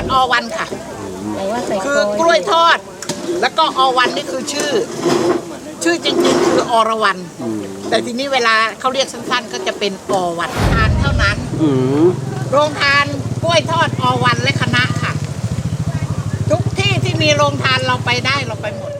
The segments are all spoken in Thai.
ดอวันค่ะแต่ว่าใส่คือกล้วยทอด แล้วก็อวันนี่คือชื่อ ชื่อจริงๆคืออรวัน แต่ทีนี้เวลาเขาเรียกสั้นๆ ก็จะเป็นอวันทานเท่านั้นอืมโรงทานกล้วยทอดอวันและคณะค่ะ ทุกที่ที่มีโรงทานเราไปได้เราไปหมด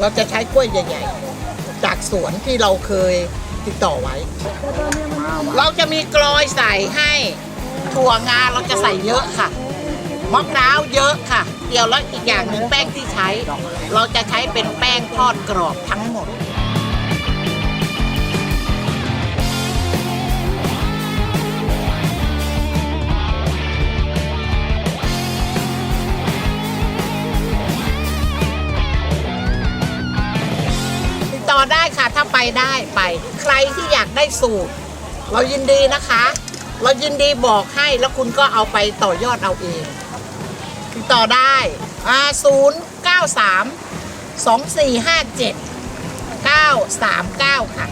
เราจะใช้กล้วยใหญ่ ๆ จากสวนที่เราเคยติดต่อไว้ เราจะมีกลอยใส่ให้ถั่วงาเราจะใส่เยอะค่ะมะพร้าวเยอะค่ะ เดียวแล้วอีกอย่างหนึ่งแป้งที่ใช้ เราจะใช้เป็นแป้งทอดกรอบทั้งหมด ได้ไปได้ไป ใครที่อยากได้สูตร เรายินดีนะคะ เรายินดีบอกให้แล้วคุณก็เอาไปต่อยอดเอาเองติดต่อได้อ่า093 2457 939 ค่ะ